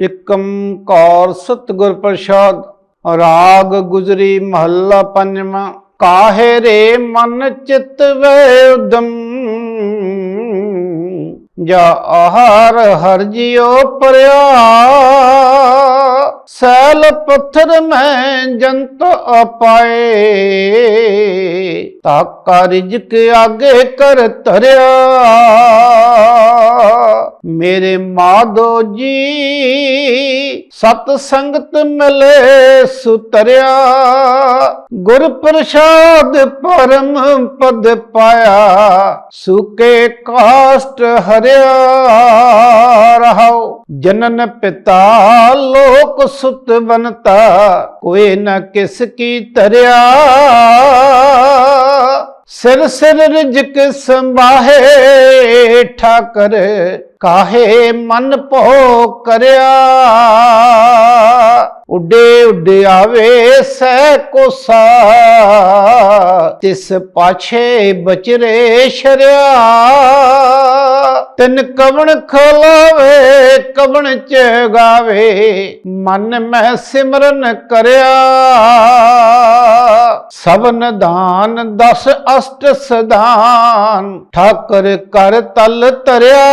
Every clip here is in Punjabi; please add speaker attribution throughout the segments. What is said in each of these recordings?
Speaker 1: ਇਕੰਕਾਰ ਸਤਿਗੁਰ ਪ੍ਰਸਾਦ, ਰਾਗ ਗੁਜਰੀ ਮਹੱਲਾ ਪੰਜਵਾਂ, ਕਾਹੇ ਰੇ ਮਨ ਚਿਤ ਵੇ ਉਦਮ? ਜਾ ਆਹਾਰ ਹਰ ਜਿਉ ਪਰਿਆ, ਸੈਲ ਪੱਥਰ ਮੈਂ ਜੰਤ ਅਪਾਏ। ਤਾਕਾ ਰਿਜਕ ਆਗੇ ਕਰ ਧਰਿਆ। ਮੇਰੇ ਮਾਧੋ ਜੀ ਸਤ ਸੰਗਤ ਮਿਲੇ ਸੁਤਰਿਆ ਗੁਰ ਪ੍ਰਸਾਦ ਪਰਮ ਪਦ ਪਾਇਆ, ਸੁਕੇ ਕਾਸ਼ਟ ਹਰਿਆ, ਰਹਾਉ। ਜਨਨ ਪਿਤਾ ਲੋਕ ਸੁਤ ਬਨਤਾ ਕੋਈ ਨ ਕਿਸ ਕੀ ਤਰਿਆ। ਸਿਰ ਸਿਰ ਰਿਜਕ ਸੰਭਾਹੇ ਠਾਕਰ ਕਾਹੇ ਮਨ ਭੋ ਕਰਿਆ? ਉੱਡੇ ਉੱਡੇ ਆਵੇ ਸੈ ਕੋਸਾ, ਤਿਸ ਪਾਛੇ ਬਚਰੇ ਸ਼ਰਿਆ। ਤਿਨ ਕਵਣ ਖਲਾਵੇ, ਕਵਣ ਚ ਗਾਵੇ ਮਨ ਮੈਂ ਸਿਮਰਨ ਕਰਿਆ। ਸਭਨ ਦਾਨ, ਦਸ ਅਸ਼ਟ ਸਦਾਨ। ਠਾਕਰ ਕਰ ਤਲ ਤਰਿਆ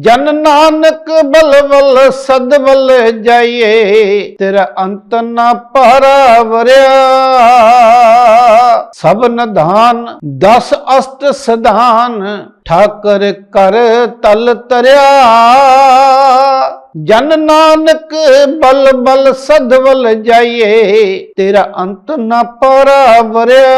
Speaker 1: ਜਨ ਨਾਨਕ ਬਲ ਬਲ ਸਦ ਜਾਈਏ। ਤੇਰਾ ਅੰਤ ਨਾ ਪਰਵਰਿਆ ਵਰਿਆ ਸਭਨ ਦਾਨ, ਦਸ ਅਸ਼ਟ ਸਦਾਨ। ਠਾਕਰ ਕਰ ਤਲ ਤਰਿਆ ਜਨ ਨਾਨਕ ਬਲ ਬਲ ਸਦਵਲ ਜਾਈਏ, ਤੇਰਾ ਅੰਤ ਨਾ ਪਾਰਾ ਵਰਿਆ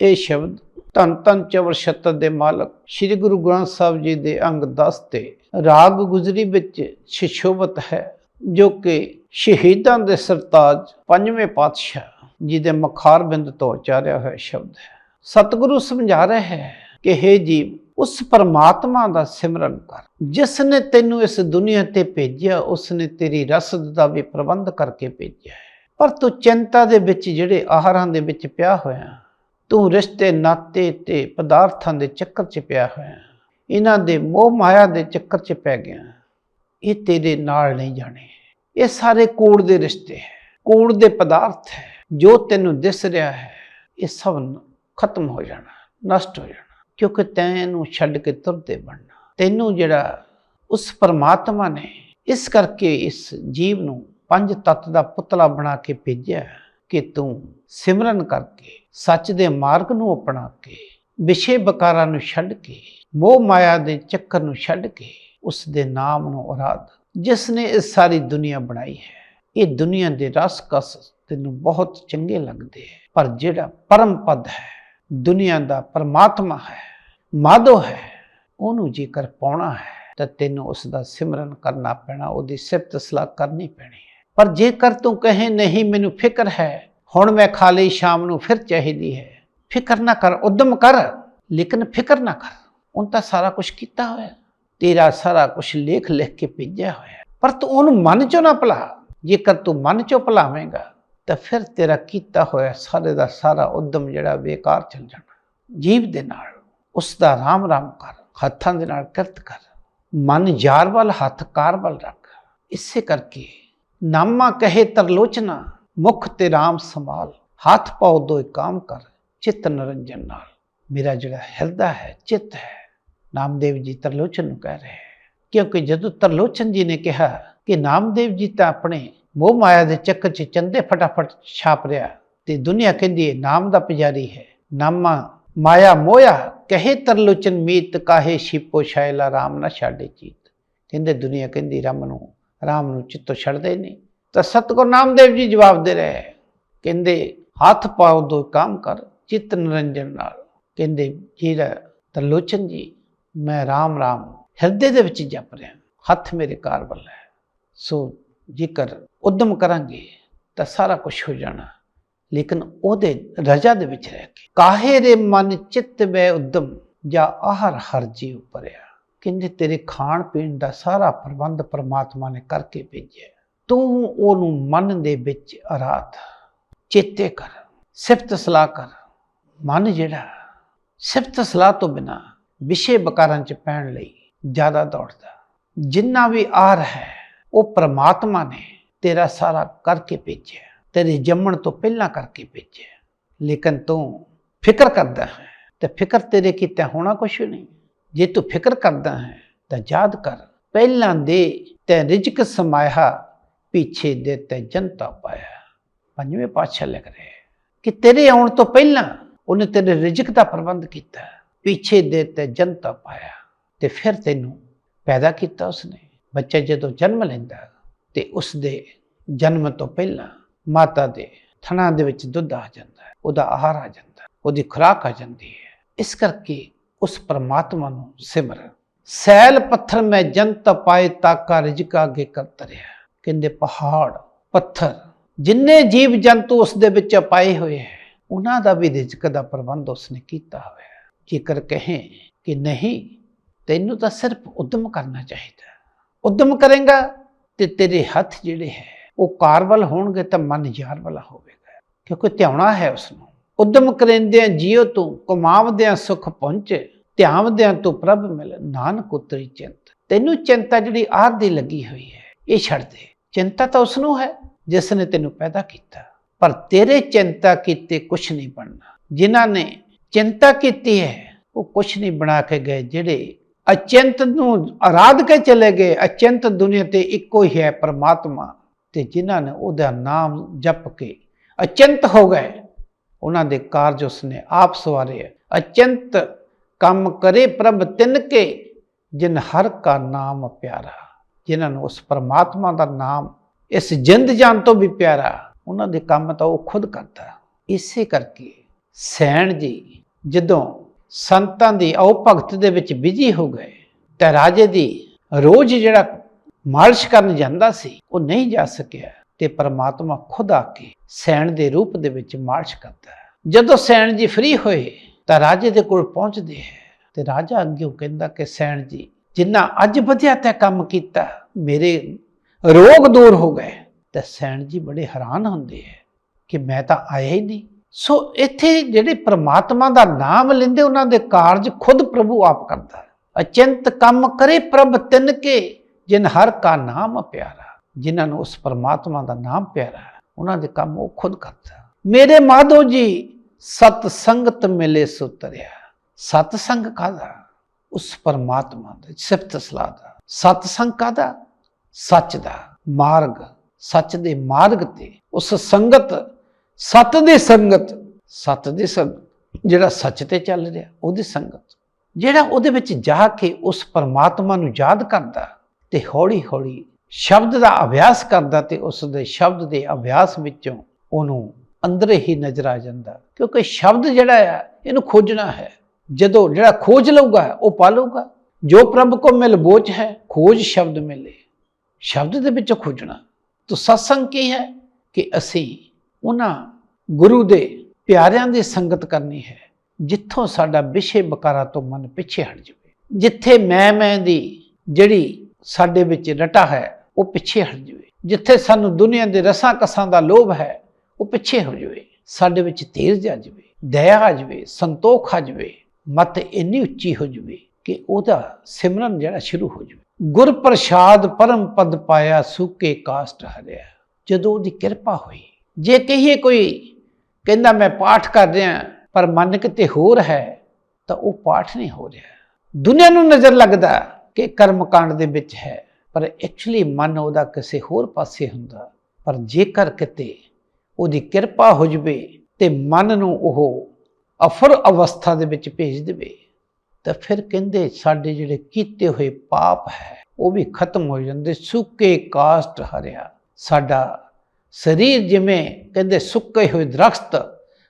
Speaker 1: ਇਹ ਸ਼ਬਦ ਧੰਨ ਧੰਨ ਚਵਰ ਸ਼ਤਰ ਦੇ ਮਾਲਕ ਸ੍ਰੀ ਗੁਰੂ ਗ੍ਰੰਥ ਸਾਹਿਬ ਜੀ ਦੇ ਅੰਗ 10 ਤੇ ਰਾਗ ਗੁਜਰੀ ਵਿੱਚ ਸ਼ਿਸ਼ੋਵਤ ਹੈ, ਜੋ ਕਿ ਸ਼ਹੀਦਾਂ ਦੇ ਸਰਤਾਜ ਪੰਜਵੇਂ ਪਾਤਸ਼ਾਹ ਜੀ ਦੇ ਮਖਾਰ ਬਿੰਦ ਤੋਂ ਉਚਾਰਿਆ ਹੋਇਆ ਸ਼ਬਦ ਹੈ। ਸਤਿਗੁਰੂ ਸਮਝਾ ਰਿਹਾ ਹੈ ਕਿ हे ਜੀਵ ਉਸ ਪਰਮਾਤਮਾ ਦਾ ਸਿਮਰਨ ਕਰ। ਜਿਸ ਨੇ ਤੈਨੂੰ ਇਸ ਦੁਨੀਆ ਤੇ ਭੇਜਿਆ ਉਸ ਨੇ ਤੇਰੀ ਰਸਦ ਦਾ ਵੀ ਪ੍ਰਬੰਧ ਕਰਕੇ ਭੇਜਿਆ ਹੈ। ਪਰ ਤੂੰ ਚਿੰਤਾ ਦੇ ਵਿੱਚ, ਜਿਹੜੇ ਆਹਾਰਾਂ ਦੇ ਵਿੱਚ ਪਿਆ ਹੋਇਆ, ਤੂੰ ਰਿਸ਼ਤੇ, ਨਾਤੇ ਤੇ ਪਦਾਰਥਾਂ ਦੇ ਚੱਕਰ 'ਚ ਪਿਆ ਹੋਇਆ, ਇਹਨਾਂ ਦੇ ਮੋਹ ਮਾਇਆ ਦੇ ਚੱਕਰ 'ਚ ਪੈ ਗਿਆ, ਇਹ ਤੇਰੇ ਨਾਲ ਨਹੀਂ ਜਾਣੇ। ਇਹ ਸਾਰੇ ਕੂੜ ਦੇ ਰਿਸ਼ਤੇ ਹੈ, ਕੂੜ ਦੇ ਪਦਾਰਥ ਹੈ, ਜੋ ਤੈਨੂੰ ਦਿਸ ਰਿਹਾ ਹੈ, ਇਹ ਸਭ ਖਤਮ ਹੋ ਜਾਣਾ, ਨਸ਼ਟ ਹੋ ਜਾਣਾ। ਕਿਉਂਕਿ ਤੈਨੂੰ ਛੱਡ ਕੇ ਤੁਰਦੇ ਬਣਨਾ। ਤੈਨੂੰ ਜਿਹੜਾ ਉਸ ਪਰਮਾਤਮਾ ਨੇ ਇਸ ਕਰਕੇ ਇਸ ਜੀਵ ਨੂੰ ਪੰਜ ਤੱਤ ਦਾ ਪੁਤਲਾ ਬਣਾ ਕੇ ਭੇਜਿਆ ਕਿ ਤੂੰ ਸਿਮਰਨ ਕਰਕੇ, ਸੱਚ ਦੇ ਮਾਰਗ ਨੂੰ ਅਪਣਾ ਕੇ, ਵਿਸ਼ੇ ਬਕਾਰਾਂ ਨੂੰ ਛੱਡ ਕੇ, ਮੋਹ ਮਾਇਆ ਦੇ ਚੱਕਰ ਨੂੰ ਛੱਡ ਕੇ ਉਸ ਦੇ ਨਾਮ ਨੂੰ ਅਰਾਧ। ਜਿਸ ਨੇ ਇਹ ਸਾਰੀ ਦੁਨੀਆ ਬਣਾਈ ਹੈ, ਇਹ ਦੁਨੀਆ ਦੇ ਰਸ ਕਸ ਤੈਨੂੰ ਬਹੁਤ ਚੰਗੇ ਲੱਗਦੇ ਹੈ। ਪਰ ਜਿਹੜਾ ਪਰਮ ਪਦ ਹੈ ਦੁਨੀਆ ਦਾ ਪਰਮਾਤਮਾ ਹੈ, ਮਾਧੋ ਹੈ, ਉਹਨੂੰ ਜੇਕਰ ਪਾਉਣਾ ਹੈ, ਤਾਂ ਤੈਨੂੰ ਉਸ ਦਾ ਸਿਮਰਨ ਕਰਨਾ ਪੈਣਾ, ਉਹਦੀ ਸਿਫਤ ਸਲਾਹ ਕਰਨੀ ਪੈਣੀ ਹੈ। ਪਰ ਜੇਕਰ ਤੂੰ ਕਹੇ, ਨਹੀਂ, ਮੈਨੂੰ ਫਿਕਰ ਹੈ, ਹੁਣ ਮੈਂ ਖਾਲੀ ਸ਼ਾਮ ਨੂੰ ਫਿਰ ਚਾਹੀਦੀ ਹੈ। ਫਿਕਰ ਨਾ ਕਰ, ਉਦਮ ਕਰ, ਲੇਕਿਨ ਫਿਕਰ ਨਾ ਕਰ। ਉਹਨ ਤਾਂ ਸਾਰਾ ਕੁਝ ਕੀਤਾ ਹੋਇਆ, ਤੇਰਾ ਸਾਰਾ ਕੁਝ ਲੇਖ ਲਿਖ ਕੇ ਭੇਜਿਆ ਹੋਇਆ। ਪਰ ਤੂੰ ਉਹਨੂੰ ਮਨ ਚੋਂ ਨਾ ਭੁਲਾ। ਜੇਕਰ ਤੂੰ ਮਨ ਚੋਂ ਭੁਲਾਵੇਂਗਾ ਤਾਂ ਫਿਰ ਤੇਰਾ ਕੀਤਾ ਹੋਇਆ ਸਾਰੇ ਦਾ ਸਾਰਾ ਉਦਮ ਜਿਹੜਾ ਬੇਕਾਰ ਚਲ ਜਾਣਾ। ਜੀਵ ਦੇ ਨਾਲ ਉਸ ਦਾ ਰਾਮ ਰਾਮ ਕਰ, ਹੱਥਾਂ ਦੇ ਨਾਲ ਕਿਰਤ ਕਰ, ਮਨ ਯਾਰ ਵੱਲ, ਹੱਥ ਕਾਰ ਵੱਲ ਰੱਖ। ਇਸੇ ਕਰਕੇ ਨਾਮਾ ਕਹੇ ਤਰਲੋਚਨਾ, ਮੁਖ ਤੇ ਰਾਮ ਸੰਭਾਲ, ਹੱਥ ਪਾਉ ਦੋਇ ਕਾਮ ਕਰ, ਚਿਤ ਨਰੰਜਨ ਨਾਲ। ਮੇਰਾ ਜਿਹੜਾ ਹਿਰਦਾ ਹੈ, ਚਿੱਤ ਹੈ, ਨਾਮਦੇਵ ਜੀ ਤਰਲੋਚਨ ਨੂੰ ਕਹਿ ਰਹੇ ਕਿਉਂਕਿ ਜਦੋਂ ਤਰਲੋਚਨ ਜੀ ਨੇ ਕਿਹਾ ਕਿ ਨਾਮਦੇਵ ਜੀ ਤਾਂ ਆਪਣੇ ਮੋਹ ਮਾਇਆ ਦੇ ਚੱਕਰ 'ਚ ਚੰਦੇ ਫਟਾਫਟ ਛਾਪ ਰਿਹਾ ਤੇ ਦੁਨੀਆ ਕਹਿੰਦੀ ਹੈ, ਨਾਮ ਦਾ ਪੁਜਾਰੀ ਹੈ। ਨਾਮਾ ਮਾਇਆ ਮੋਇਆ, ਕਹੇ ਤਰਲੋਚਨ ਮੀਤ, ਕਾਹੇ ਛਿਪੋ ਸ਼ੈਲਾ ਰਾਮ ਨਾ ਛਾੜੇ ਚੀਤ। ਕਹਿੰਦੇ ਦੁਨੀਆ ਕਹਿੰਦੀ, ਰਾਮ ਨੂੰ ਰਾਮ ਨੂੰ ਚਿੱਤੋਂ ਛੱਡਦੇ ਨਹੀਂ। ਤਾਂ ਸਤਗੁਰ ਨਾਮਦੇਵ ਜੀ ਜਵਾਬ ਦੇ ਰਹੇ ਕਹਿੰਦੇ, ਹੱਥ ਪਾਓ ਦੋ ਕੰਮ ਕਰ, ਚਿੱਤ ਨਿਰੰਜਨ ਨਾਲ। ਕਹਿੰਦੇ ਜਿਹੜਾ ਤਰਲੋਚਨ ਜੀ, ਮੈਂ ਰਾਮ ਰਾਮ, ਹਿਰਦੇ ਦੇ ਵਿੱਚ ਜਪ ਰਿਹਾ ਹੱਥ ਮੇਰੇ ਕਾਰ ਵੱਲ ਹੈ। ਸੋ ਜੇਕਰ ਉਦਮ ਕਰਾਂਗੇ ਤਾਂ ਸਾਰਾ ਕੁਝ ਹੋ ਜਾਣਾ। ਲੇਕਿਨ ਉਹਦੇ ਰਜਾ ਦੇ ਵਿੱਚ ਰਹਿ ਕੇ ਕਾਹੇ ਦੇ ਮਨ ਚਿੱਤ ਵੇ ਉਦਮ ਜਾਂ ਆਹਰ ਹਰ ਉਪਰਿਆ? ਕਹਿੰਦੇ, ਤੇਰੇ ਖਾਣ ਪੀਣ ਦਾ ਸਾਰਾ ਪ੍ਰਬੰਧ ਪਰਮਾਤਮਾ ਨੇ ਕਰਕੇ ਭੇਜਿਆ। ਤੂੰ ਉਹਨੂੰ ਮਨ ਦੇ ਵਿੱਚ ਆਰਾਧ, ਚੇਤੇ ਕਰ, ਸਿਫਤ ਸਲਾਹ ਕਰ। ਮਨ ਜਿਹੜਾ, ਸਿਫਤ ਸਲਾਹ ਤੋਂ ਬਿਨਾ ਵਿਸ਼ੇ ਬਕਾਰਾਂ ਚ ਪੈਣ ਲਈ ਜ਼ਿਆਦਾ ਦੌੜਦਾ। ਜਿੰਨਾ ਵੀ ਆ ਹੈ, ਉਹ ਪ੍ਰਮਾਤਮਾ ਨੇ ਤੇਰਾ ਸਾਰਾ ਕਰਕੇ ਭੇਜਿਆ ਤੇਰੇ ਜੰਮਣ ਤੋਂ ਪਹਿਲਾਂ ਕਰਕੇ ਭੇਜਿਆ ਲੇਕਿਨ ਤੂੰ ਫਿਕਰ ਕਰਦਾ ਹੈ ਤੇ ਫਿਕਰ ਤੇਰੇ ਕੀਤਾ ਹੋਣਾ ਕੁਛ ਨਹੀਂ। ਜੇ ਤੂੰ ਫਿਕਰ ਕਰਦਾ ਹੈ ਤਾਂ ਯਾਦ ਕਰ, ਪਹਿਲਾਂ ਦੇ ਤੈ ਰਿਜਕ ਸਮਾਇਆ ਪਿੱਛੇ ਦੇ ਤੈ ਜਨਤਾ ਪਾਇਆ। ਪੰਜਵੇਂ ਪਾਤਸ਼ਾਹ ਲਿਖ ਰਹੇ ਕਿ ਤੇਰੇ ਆਉਣ ਤੋਂ ਪਹਿਲਾਂ ਉਹਨੇ ਤੇਰੇ ਰਿਜਕ ਦਾ ਪ੍ਰਬੰਧ ਕੀਤਾ ਪਿੱਛੇ ਦੇ ਤੇ ਜਨਤਾ ਪਾਇਆ ਤੇ ਫਿਰ ਤੈਨੂੰ ਪੈਦਾ ਕੀਤਾ ਉਸਨੇ। ਬੱਚਾ ਜਦੋਂ ਜਨਮ ਲੈਂਦਾ ਤੇ ਉਸ ਦੇ ਜਨਮ ਤੋਂ ਪਹਿਲਾਂ ਮਾਤਾ ਦੇ ਥਣਾ ਦੇ ਵਿੱਚ ਦੁੱਧ ਆ ਜਾਂਦਾ ਹੈ ਉਹਦਾ ਆਹਾਰ ਆ ਜਾਂਦਾ ਹੈ, ਉਹਦੀ ਖੁਰਾਕ ਆ ਜਾਂਦੀ ਹੈ। ਇਸ ਕਰਕੇ ਉਸ ਪਰਮਾਤਮਾ ਨੂੰ ਸਿਮਰ ਸੈਲ ਪੱਥਰ ਮੈਂ ਜਨਤ ਪਾਏ ਤਾਕਾ ਰਿਜਕਾ ਅੱਗੇ ਕਰਤ ਰਿਹਾ ਕਹਿੰਦੇ ਪਹਾੜ ਪੱਥਰ ਜਿੰਨੇ ਜੀਵ ਜੰਤੂ ਉਸ ਦੇ ਵਿੱਚ ਪਾਏ ਹੋਏ ਹੈ ਉਹਨਾਂ ਦਾ ਵੀ ਰਿਜ਼ਕ ਦਾ ਪ੍ਰਬੰਧ ਉਸਨੇ ਕੀਤਾ ਹੋਇਆ ਹੈ। ਜੇਕਰ ਕਹੇ ਕਿ ਨਹੀਂ ਤੈਨੂੰ ਤਾਂ ਸਿਰਫ ਉਦਮ ਕਰਨਾ ਚਾਹੀਦਾ ਹੈ। ਉਦਮ ਕਰੇਗਾ ਤੇ ਤੇਰੇ ਹੱਥ ਜਿਹੜੇ ਹੈ, ਉਹ ਕਾਰਵਲ ਹੋਣਗੇ ਤਾਂ ਮਨ ਯਾਰ ਵਾਲਾ ਹੋਵੇਗਾ। ਕਿਉਂਕਿ ਧਿਆਉਣਾ ਹੈ ਉਸ ਨੂੰ ਉਦਮ ਕਰੇਂਦਿਆਂ ਜੀਉ ਤੂੰ, ਕਮਾਵਦਿਆਂ ਸੁਖ ਪਹੁੰਚੇ, ਧਿਆਵਦਿਆਂ ਤੂੰ ਪ੍ਰਭ ਮਿਲ, ਨਾਨਕ ਉਤਰੀ ਚਿੰਤ। ਤੈਨੂੰ ਚਿੰਤਾ ਜਿਹੜੀ ਆਹ ਦੀ ਲੱਗੀ ਹੋਈ ਹੈ, ਇਹ ਛੱਡ ਦੇ। ਚਿੰਤਾ ਤਾਂ ਉਸ ਨੂੰ ਹੈ ਜਿਸ ਨੇ ਤੈਨੂੰ ਪੈਦਾ ਕੀਤਾ। ਪਰ ਤੇਰੇ ਚਿੰਤਾ ਕੀਤੇ ਕੁਛ ਨਹੀਂ ਬਣਨਾ। ਜਿਨ੍ਹਾਂ ਨੇ ਚਿੰਤਾ ਕੀਤੀ ਹੈ, ਉਹ ਕੁਛ ਨਹੀਂ ਬਣਾ ਕੇ ਗਏ ਜਿਹੜੇ ਅਚਿੰਤ ਨੂੰ ਆਰਾਧ ਕੇ ਚਲੇ ਗਏ। ਅਚਿੰਤ ਦੁਨੀਆ ਤੇ ਇੱਕੋ ਹੀ ਹੈ ਪਰਮਾਤਮਾ ਤੇ ਜਿਨ੍ਹਾਂ ਨੇ ਉਹਦਾ ਨਾਮ ਜਪ ਕੇ ਅਚਿੰਤ ਹੋ ਗਏ। ਉਹਨਾਂ ਦੇ ਕਾਰਜ ਉਸਨੇ ਆਪ ਸਵਾਰੇ। ਅਚੰਤ ਕੰਮ ਕਰੇ ਪ੍ਰਭ ਤਿਨ ਕੇ, ਜਿਨ ਹਰ ਕਾ ਨਾਮ ਪਿਆਰਾ। ਜਿਨ੍ਹਾਂ ਨੂੰ ਉਸ ਪਰਮਾਤਮਾ ਦਾ ਨਾਮ, ਇਸ ਜਿੰਦ ਜਾਨ ਤੋਂ ਵੀ ਪਿਆਰਾ, ਉਹਨਾਂ ਦੇ ਕੰਮ ਤਾਂ ਉਹ ਖੁਦ ਕਰਦਾ। ਇਸੇ ਕਰਕੇ ਸੈਣ ਜੀ, ਜਦੋਂ ਸੰਤਾਂ ਦੀ ਆਉ ਭਗਤ ਦੇ ਵਿੱਚ ਬਿਜ਼ੀ ਹੋ ਗਏ। ਤਾਂ ਰਾਜੇ ਦੀ ਰੋਜ਼ ਜਿਹੜਾ ਮਾਲਿਸ਼ ਕਰਨ ਜਾਂਦਾ ਸੀ, ਉਹ ਨਹੀਂ ਜਾ ਸਕਿਆ। ਤੇ ਪਰਮਾਤਮਾ ਖੁਦ ਆ ਕੇ ਸੈਣ ਦੇ ਰੂਪ ਦੇ ਵਿੱਚ ਮਾਲਿਸ਼ ਕਰਦਾ ਹੈ। ਜਦੋਂ ਸੈਣ ਜੀ ਫ੍ਰੀ ਹੋਏ, ਤਾਂ ਰਾਜੇ ਦੇ ਕੋਲ ਪਹੁੰਚਦੇ ਹੈ। ਤੇ ਰਾਜਾ ਅੱਗੇ ਉਹ ਕਹਿੰਦਾ ਕਿ ਸੈਣ ਜੀ, ਜਿੰਨਾ ਅੱਜ ਵਧਿਆ ਤੇ ਕੰਮ ਕੀਤਾ, ਮੇਰੇ ਰੋਗ ਦੂਰ ਹੋ ਗਏ। ਤੇ ਸੈਣ ਜੀ ਬੜੇ ਹੈਰਾਨ ਹੁੰਦੇ ਹੈ ਕਿ ਮੈਂ ਤਾਂ ਆਇਆ ਹੀ ਨਹੀਂ। ਸੋ ਇੱਥੇ ਜਿਹੜੇ ਪ੍ਰਮਾਤਮਾ ਦਾ ਨਾਮ ਲੈਂਦੇ ਉਹਨਾਂ ਦੇ ਕਾਰਜ ਖੁਦ ਪ੍ਰਭੂ ਆਪ ਕਰਦਾ ਹੈ। ਅਚਿੰਤ ਕੰਮ ਕਰੇ ਪ੍ਰਭ ਤਿਨ ਕੇ, ਜਿਨ ਹਰ ਕਾ ਨਾਮ ਪਿਆਰਾ। ਜਿਨ੍ਹਾਂ ਨੂੰ ਉਸ ਪਰਮਾਤਮਾ ਦਾ ਨਾਮ ਪਿਆਰਾ ਹੈ, ਉਹਨਾਂ ਦੇ ਕੰਮ ਉਹ ਖੁਦ ਕਰਦਾ ਮੇਰੇ ਮਾਧੋ ਜੀ, ਸਤ ਸੰਗਤ ਮਿਲੇ ਸੁਤਰਿਆ। ਸਤ ਸੰਗ ਕਾਦਾ ਉਸ ਪਰਮਾਤਮਾ ਦੇ ਸਿਫਤ ਸਲਾਹ ਦਾ। ਸਤ ਸੰਗ ਕਾਦਾ ਸੱਚ ਦਾ। ਮਾਰਗ। ਸੱਚ ਦੇ ਮਾਰਗ ਤੇ। ਉਸ ਸੰਗਤ ਸਤ ਦੀ ਸੰਗਤ, ਸਤ ਦੀ ਸੰਗਤ, ਜਿਹੜਾ ਸੱਚ ਤੇ ਚੱਲ ਰਿਹਾ, ਉਹਦੀ ਸੰਗਤ। ਜਿਹੜਾ ਉਹਦੇ ਵਿੱਚ ਜਾ ਕੇ ਉਸ ਪਰਮਾਤਮਾ ਨੂੰ ਯਾਦ ਕਰਦਾ ਤੇ ਹੌਲੀ ਹੌਲੀ ਸ਼ਬਦ ਦਾ ਅਭਿਆਸ ਕਰਦਾ ਤੇ ਉਸ ਦੇ ਸ਼ਬਦ ਦੇ ਅਭਿਆਸ ਵਿੱਚੋਂ ਉਹਨੂੰ ਅੰਦਰ ਹੀ ਨਜ਼ਰ ਆ ਜਾਂਦਾ। ਕਿਉਂਕਿ ਸ਼ਬਦ ਜਿਹੜਾ ਆ, ਇਹਨੂੰ ਖੋਜਣਾ ਹੈ। ਜਦੋਂ ਜਿਹੜਾ ਖੋਜ ਲਊਗਾ, ਉਹ ਪਾ ਲਊਗਾ। ਜੋ ਪ੍ਰਭ ਕੋ ਮਿਲ ਬੋਝ ਹੈ, ਖੋਜ ਸ਼ਬਦ ਮਿਲੇ। ਸ਼ਬਦ ਦੇ ਵਿੱਚੋਂ ਖੋਜਣਾ। ਤਾਂ ਸਤਸੰਗ ਕੀ ਹੈ? ਕਿ ਅਸੀਂ ਉਹਨਾਂ ਗੁਰੂ ਦੇ ਪਿਆਰਿਆਂ ਦੀ ਸੰਗਤ ਕਰਨੀ ਹੈ, ਜਿੱਥੋਂ ਸਾਡਾ ਵਿਸ਼ੇ ਬਕਾਰਾ ਤੋਂ ਮਨ ਪਿੱਛੇ ਹਟ ਜਾਵੇ। ਜਿੱਥੇ ਮੈਂ ਮੈਂ ਦੀ ਜਿਹੜੀ ਸਾਡੇ ਵਿੱਚ ਰਟਾ ਹੈ, ਉਹ ਪਿੱਛੇ ਹਟ ਜਾਵੇ। ਜਿੱਥੇ ਸਾਨੂੰ ਦੁਨੀਆ ਦੇ ਰਸਾਂ ਕਸਾਂ ਦਾ ਲੋਭ ਹੈ, ਉਹ ਪਿੱਛੇ ਹੋ ਜਾਵੇ। ਸਾਡੇ ਵਿੱਚ ਧੀਰਜ ਆ ਜਾਵੇ, ਦਇਆ ਆ ਜਾਵੇ, ਸੰਤੋਖ ਆ ਜਾਵੇ, ਮਤ ਇੰਨੀ ਉੱਚੀ ਹੋ ਜਾਵੇ ਕਿ ਉਹਦਾ ਸਿਮਰਨ ਜਿਹੜਾ ਸ਼ੁਰੂ ਹੋ ਜਾਵੇ। ਗੁਰ ਪ੍ਰਸਾਦ ਪਰਮ ਪਦ ਪਾਇਆ, ਸੁਕੇ ਕਾਸਟ ਹਰਿਆ। ਜਦੋਂ ਉਹਦੀ ਕਿਰਪਾ ਹੋਈ, ਜੇ ਕਹੀਏ ਕੋਈ ਕਹਿੰਦਾ, ਮੈਂ ਪਾਠ ਕਰ ਰਿਹਾ ਪਰ ਮਨ ਕਿਤੇ ਹੋਰ ਹੈ, ਤਾਂ ਉਹ ਪਾਠ ਨਹੀਂ ਹੋ ਰਿਹਾ। ਦੁਨੀਆ ਨੂੰ ਨਜ਼ਰ ਲੱਗਦਾ ਕਿ ਕਰਮ ਕਾਂਡ ਦੇ ਵਿੱਚ ਹੈ, ਪਰ ਐਕਚੁਅਲੀ ਮਨ ਉਹਦਾ ਕਿਸੇ ਹੋਰ ਪਾਸੇ ਹੁੰਦਾ। ਪਰ ਜੇਕਰ ਕਿਤੇ ਉਹਦੀ ਕਿਰਪਾ ਹੋ ਜਵੇ ਤੇ ਮਨ ਨੂੰ ਉਹ ਅਫਰ ਅਵਸਥਾ ਦੇ ਵਿੱਚ ਭੇਜ ਦੇਵੇ, ਤਾਂ ਫਿਰ ਕਹਿੰਦੇ, ਸਾਡੇ ਜਿਹੜੇ ਕੀਤੇ ਹੋਏ ਪਾਪ ਹੈ, ਉਹ ਵੀ ਖਤਮ ਹੋ ਜਾਂਦੇ। ਸੁੱਕੇ ਕਾਸਟ ਹਰਿਆ, ਸਾਡਾ ਸਰੀਰ ਜਿਵੇਂ ਕਹਿੰਦੇ ਸੁੱਕੇ ਹੋਏ ਦਰਖਤ,